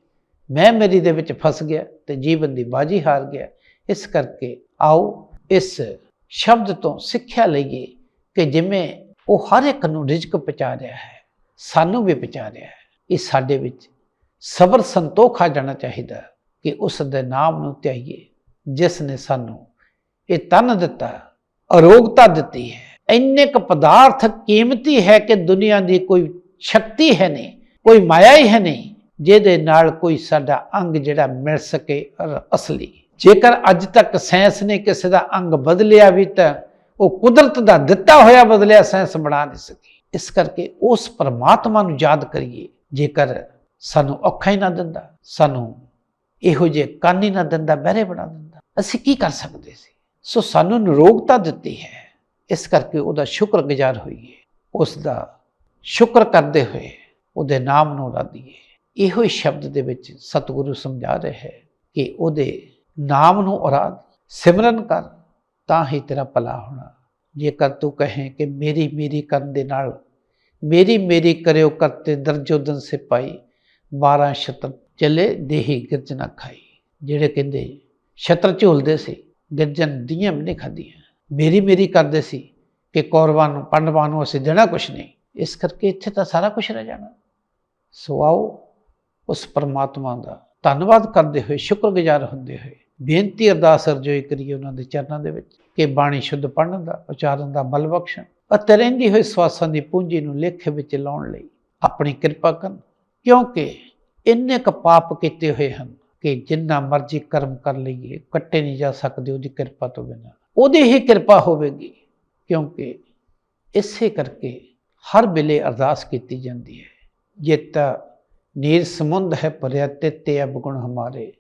Speaker 1: ਮੈਂ ਮੇਰੀ ਦੇ ਵਿੱਚ ਫਸ ਗਿਆ ਤੇ ਜੀਵਨ ਦੀ ਬਾਜੀ ਹਾਰ ਗਿਆ। ਇਸ ਕਰਕੇ ਆਓ ਇਸ ਸ਼ਬਦ ਤੋਂ ਸਿੱਖਿਆ ਲਈਏ ਕਿ ਜਿਵੇਂ ਉਹ ਹਰ ਇੱਕ ਨੂੰ ਰਿਜ਼ਕ ਪਹੁੰਚਾ ਰਿਹਾ ਹੈ, ਸਾਨੂੰ ਵੀ ਪਹੁੰਚਾ ਰਿਹਾ ਹੈ। ਇਹ ਸਾਡੇ ਵਿੱਚ ਸਬਰ ਸੰਤੋਖ ਆ ਜਾਣਾ ਚਾਹੀਦਾ ਕਿ ਉਸ ਦੇ ਨਾਮ ਨੂੰ ਧਿਆਈਏ, ਜਿਸ ਨੇ ਸਾਨੂੰ ਇਹ ਤਨ ਦਿੱਤਾ, ਅਰੋਗਤਾ ਦਿੱਤੀ ਹੈ। ਇੰਨੇ ਕ ਪਦਾਰਥ ਕੀਮਤੀ ਹੈ ਕਿ ਦੁਨੀਆ ਦੀ ਕੋਈ ਸ਼ਕਤੀ ਹੈ ਨਹੀਂ, ਕੋਈ ਮਾਇਆ ਹੀ ਹੈ ਨਹੀਂ, ਜਿਹਦੇ ਨਾਲ ਕੋਈ ਸਾਡਾ ਅੰਗ ਜਿਹੜਾ ਮਿਲ ਸਕੇ ਅਸਲੀ। ਜੇਕਰ ਅੱਜ ਤੱਕ ਸਾਇੰਸ ਨੇ ਕਿਸੇ ਦਾ ਅੰਗ ਬਦਲਿਆ ਵੀ ਤਾਂ ਉਹ ਕੁਦਰਤ ਦਾ ਦਿੱਤਾ ਹੋਇਆ ਬਦਲਿਆ ਸਾਇੰਸ ਬਣਾ ਨਹੀਂ ਸਕੀ। ਇਸ ਕਰਕੇ ਉਸ ਪਰਮਾਤਮਾ ਨੂੰ ਯਾਦ ਕਰੀਏ, ਜੇਕਰ ਸਾਨੂੰ ਔਖਾ ਹੀ ਨਾ ਦਿੰਦਾ, ਸਾਨੂੰ ਇਹੋ ਜਿਹੇ ਕੰਨ ਹੀ ਨਾ ਦਿੰਦਾ, ਬਹਿਰੇ ਬਣਾ ਦਿੰਦਾ, ਅਸੀਂ ਕੀ ਕਰ ਸਕਦੇ ਸੀ? ਸੋ ਸਾਨੂੰ ਨਿਰੋਗਤਾ ਦਿੱਤੀ ਹੈ। ਇਸ ਕਰਕੇ ਉਹਦਾ ਸ਼ੁਕਰਗੁਜ਼ਾਰ ਹੋਈਏ। ਉਸ ਦਾ ਸ਼ੁਕਰ ਕਰਦੇ ਹੋਏ ਉਹਦੇ ਨਾਮ ਨੂੰ ਰਾਧੀਏ ਇਹੋ ਹੀ ਸ਼ਬਦ ਦੇ ਵਿੱਚ ਸਤਿਗੁਰੂ ਸਮਝਾ ਰਿਹਾ ਹੈ ਕਿ ਉਹਦੇ ਨਾਮ ਨੂੰ ਅਰਾਧ ਸਿਮਰਨ ਕਰ ਤਾਂ ਹੀ ਤੇਰਾ ਭਲਾ ਹੋਣਾ। ਜੇਕਰ ਤੂੰ ਕਹੇ ਕਿ ਮੇਰੀ ਮੇਰੀ ਕਰਨ ਦੇ ਨਾਲ ਮੇਰੀ ਮੇਰੀ ਕਰਿਓ ਕਰਤੇ ਦਰਜੋ ਦਿਨ ਸਿਪਾਈ 12 ਸ਼ਤਰ ਚਲੇ ਦੇਹੀ ਗਿਰਜਨਾ ਖਾਈ। ਜਿਹੜੇ ਕਹਿੰਦੇ, ਛਤਰ ਝੋਲਦੇ ਸੀ, ਗਿਰਜਨ ਦੀਆਂ ਵੀ ਨਹੀਂ ਖਾਧੀਆਂ। ਮੇਰੀ ਮੇਰੀ ਕਰਦੇ ਸੀ ਕਿ ਕੌਰਵਾਂ ਨੂੰ, ਪੰਡਵਾਂ ਨੂੰ ਅਸੀਂ ਦੇਣਾ ਕੁਛ ਨਹੀਂ। ਇਸ ਕਰਕੇ ਇੱਥੇ ਤਾਂ ਸਾਰਾ ਕੁਝ ਰਹਿ ਜਾਣਾ। ਸੋ ਆਓ, ਉਸ ਪਰਮਾਤਮਾ ਦਾ ਧੰਨਵਾਦ ਕਰਦੇ ਹੋਏ ਸ਼ੁਕਰਗੁਜ਼ਾਰ ਹੁੰਦੇ ਹੋਏ ਬੇਨਤੀ ਅਰਦਾਸ ਅਰਜ਼ੋਈ ਕਰੀਏ ਉਹਨਾਂ ਦੇ ਚਰਨਾਂ ਦੇ ਵਿੱਚ ਕਿ ਬਾਣੀ ਸ਼ੁੱਧ ਪੜਨ ਦਾ, ਉਚਾਰਨ ਦਾ, ਬਲ ਬਖਸ਼ਣ ਅਤੇ ਰਹਿੰਦੀ ਹੋਈ ਸਵਾਸਾਂ ਦੀ ਪੂੰਜੀ ਨੂੰ ਲੇਖ ਵਿੱਚ ਲਾਉਣ ਲਈ ਆਪਣੀ ਕਿਰਪਾ ਕਰਨ। ਕਿਉਂਕਿ ਇੰਨੇ ਕ ਪਾਪ ਕੀਤੇ ਹੋਏ ਹਨ ਕਿ ਜਿੰਨਾ ਮਰਜ਼ੀ ਕਰਮ ਕਰ ਲਈਏ, ਕੱਟੇ ਨਹੀਂ ਜਾ ਸਕਦੇ ਉਹਦੀ ਕਿਰਪਾ ਤੋਂ ਬਿਨਾਂ। ਉਹਦੀ ਹੀ ਕਿਰਪਾ ਹੋਵੇਗੀ, ਕਿਉਂਕਿ ਇਸੇ ਕਰਕੇ ਹਰ ਵੇਲੇ ਅਰਦਾਸ ਕੀਤੀ ਜਾਂਦੀ ਹੈ। ਜੇ ਤਾਂ ਨੀਰ ਸਮੁੰਦ ਹੈ ਭਰਿਆ ਤੇ ਅਬਗੁਣ ਹਮਾਰੇ।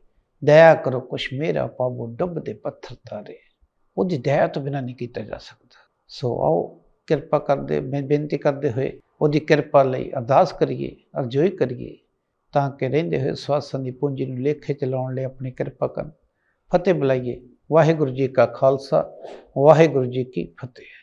Speaker 1: ਦਇਆ ਕਰੋ, ਕੁਛ ਮੇਰਾ ਪਾਵੋ ਡੁੱਬਦੇ ਪੱਥਰ ਤਾਰੇ। ਉਹਦੀ ਦਇਆ ਤੋਂ ਬਿਨਾਂ ਨਹੀਂ ਕੀਤਾ ਜਾ ਸਕਦਾ। ਸੋ ਆਓ, ਕਿਰਪਾ ਕਰਦੇ, ਮੈਂ ਬੇਨਤੀ ਕਰਦੇ ਹੋਏ ਉਹਦੀ ਕਿਰਪਾ ਲਈ ਅਰਦਾਸ ਕਰੀਏ, ਅਰਜ਼ੋਈ ਕਰੀਏ, ਤਾਂ ਕਿ ਰਹਿੰਦੇ ਹੋਏ ਸਵਾਸਾਂ ਦੀ ਪੂੰਜੀ ਨੂੰ ਲੇਖੇ ਚ ਲਾਉਣ ਲਈ ਆਪਣੀ ਕਿਰਪਾ ਕਰਨ। ਫਤਿਹ ਬੁਲਾਈਏ। ਵਾਹਿਗੁਰੂ ਜੀ ਕਾ ਖਾਲਸਾ, ਵਾਹਿਗੁਰੂ ਜੀ ਕੀ ਫਤਿਹ।